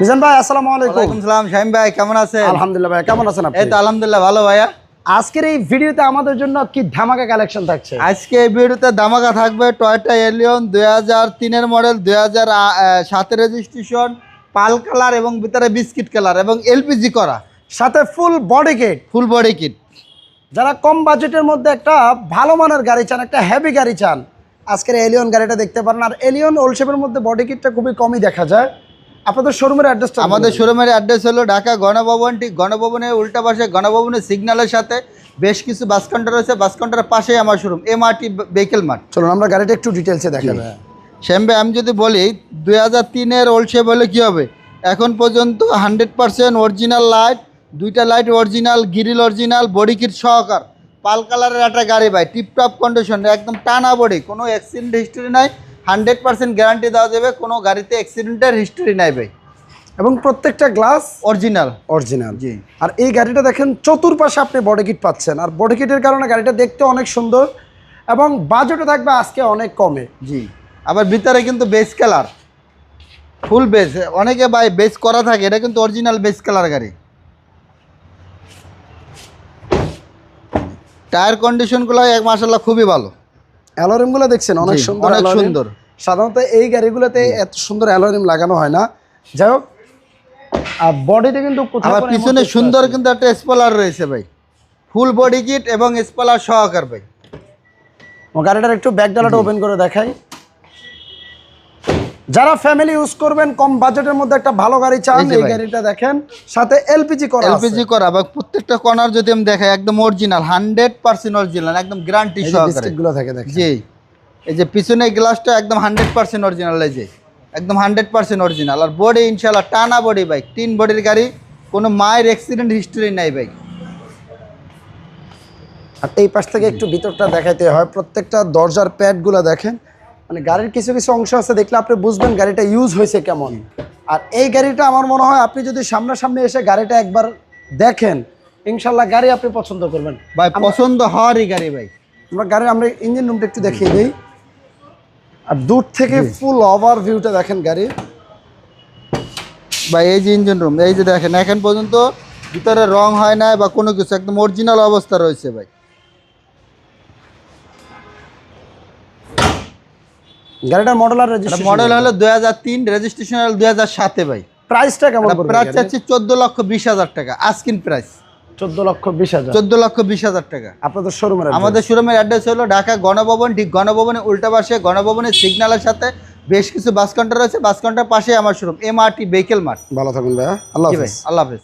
মিজান ভাই আসসালামু আলাইকুম। ওয়ালাইকুম সালাম শাহিম ভাই কেমন আছেন? আলহামদুলিল্লাহ ভাই কেমন আছেন আপনি? এই তো আলহামদুলিল্লাহ ভালো ভাইয়া। আজকের এই ভিডিওতে আমাদের জন্য কি ধামাকা কালেকশন থাকছে? আজকে এই ভিডিওতে ধামাকা থাকবে টয়টা এলিয়ন দুই হাজার তিনের মডেল দুই হাজার সাতের রেজিস্ট্রেশন পাল কালার এবং ভিতরে বিস্কিট কালার এবং এলপিজি করা। সাথে full body kit full body kit যারা কম বাজেটের মধ্যে একটা ভালো মানের গাড়ি চান একটা হেভি গাড়ি চান আজকের এলিয়ন গাড়িটা দেখতে পারেন। আর এলিয়ন ওলশেপের মধ্যে বডি কিটটা খুবই কমই দেখা যায়। আপনাদের শোরুমের অ্যাড্রেসটা আমাদের শোরুমের অ্যাড্রেস হলো ঢাকা গণভবন ঠিক গণভবনের উল্টা পাশে গণভবনের সিগন্যালের সাথে বেশ কিছু বাস কাউন্টার রয়েছে। বাস কাউন্টারের পাশেই আমার শোরুম এমআরটি ভেহিকেল মাঠ চলুন আমরা গাড়িটা একটু ডিটেলসে দেখাবো শ্যামবে আমি যদি বলি দুই হাজার তিনের ওল্ড শেপ হলে কী হবে? এখন পর্যন্ত হান্ড্রেড পার্সেন্ট অরিজিনাল লাইট দুইটা light original grille original body kit সহকার। পাল কালারের একটা গাড়ি ভাই টিপটপ কন্ডিশন একদম টানা বডি কোনো অ্যাক্সিডেন্ট হিস্ট্রি নাই। হান্ড্রেড পার্সেন্ট গ্যারান্টি দেওয়া যাবে কোনো গাড়িতে অ্যাক্সিডেন্টের হিস্টরি নাই ভাই। এবং প্রত্যেকটা গ্লাস অরিজিনাল অরিজিনাল জি। আর এই গাড়িটা দেখেন চতুর্পাশে আপনি বডি কিট পাচ্ছেন। আর বডি কিটের কারণে গাড়িটা দেখতে অনেক সুন্দর এবং বাজেটও থাকবে আজকে অনেক কমে। জি। আবার ভিতরে কিন্তু বেস কালার ফুল বেস অনেকে ভাই বেস করা থাকে এটা কিন্তু অরিজিনাল বেস কালার গাড়ি। টায়ার কন্ডিশনগুলো এক মাসাল্লাহ খুবই ভালো। অ্যালোরিমগুলো দেখছেন অনেক সুন্দর অনেক সুন্দর। সাধারণত এই গাড়িগুলোতে এত সুন্দর অ্যালোরিম লাগানো হয় না। যাই হোক আর বডিটা কিন্তু আমার পিছনে সুন্দর কিন্তু একটা স্পলার রয়েছে ভাই। ফুল বডি কিট এবং স্পলার সহকার ভাই। ও গাড়িটার একটু ব্যাক ডালাটা ওপেন করে দেখাই। যারা ফ্যামিলি ইউজ করবেন কম বাজেটের মধ্যে একটা ভালো গাড়ি চান এই। গাড়িটা দেখেন সাথে এলপিজি করা এলপিজি করা বা প্রত্যেকটা কর্নার যদি আমি দেখাই একদম অরিজিনাল হান্ড্রেড পার্সেন্ট অরিজিনাল একদম গ্যারান্টি সহকারে। গুলো থাকে দেখেন। জি। এই যে পিছনে গ্লাসটা একদম হান্ড্রেড পার্সেন্ট অরিজিনাল এই যে। একদম হান্ড্রেড পার্সেন্ট অরিজিনাল আর বডি ইনশাল্লাহ টানা বডি বাইক তিন বডির গাড়ি কোনো মায়ের অ্যাক্সিডেন্ট হিস্টরি নাই বাইক আর এই পাশ থেকে একটু ভিতরটা দেখাইতে হয় প্রত্যেকটা দরজার প্যাডগুলো দেখেন মানে গাড়ির কিছু কিছু অংশ আছে দেখলে আপনি বুঝবেন গাড়িটা ইউজ হয়েছে কেমন। আর এই গাড়িটা আমার মনে হয় আপনি যদি সামনাসামনি এসে গাড়িটা একবার দেখেন ইনশাল্লাহ গাড়ি আপনি পছন্দ করবেন। ভাই পছন্দ হওয়ারই গাড়ি ভাই। আমরা গাড়ির আমরা ইঞ্জিন রুমটা একটু দেখিয়ে দিই। আর দূর থেকে ফুল ওভার ভিউটা দেখেন গাড়ি ভাই এই যে ইঞ্জিন রুম এই যে দেখেন এখন পর্যন্ত ভিতরে রং হয় না বা কোনো কিছু একদম অরিজিনাল অবস্থা রয়েছে ভাই। গাড়িটার মডেল আর রেজিস্ট্রেশন মডেল হলো দুই হাজার তিন রেজিস্ট্রেশন হলো দুই হাজার সাতে ভাই। প্রাইসটা কেমন পড়বে প্রাইস চাচ্ছি চোদ্দ লক্ষ বিশ হাজার টাকা আস্কিন প্রাইস চোদ্দ লক্ষ বিশ হাজার। চোদ্দ লক্ষ বিশ হাজার টাকা। আপনাদের শোরুমের আমাদের শোরুমের অ্যাড্রেস হলো ঢাকা গণভবন ঠিক গণভবনের উল্টা পাশে গণভবনের সিগন্যালের সাথে বেশ কিছু বাস কাউন্টার আছে বাস কাউন্টার পাশে আমার শোরুম এমআরটি ভেহিকেল মার্ট ভালো থাকুন ভাইয়া। আল্লাহ ভাই হাফিজ। আল্লাহ হাফেজ।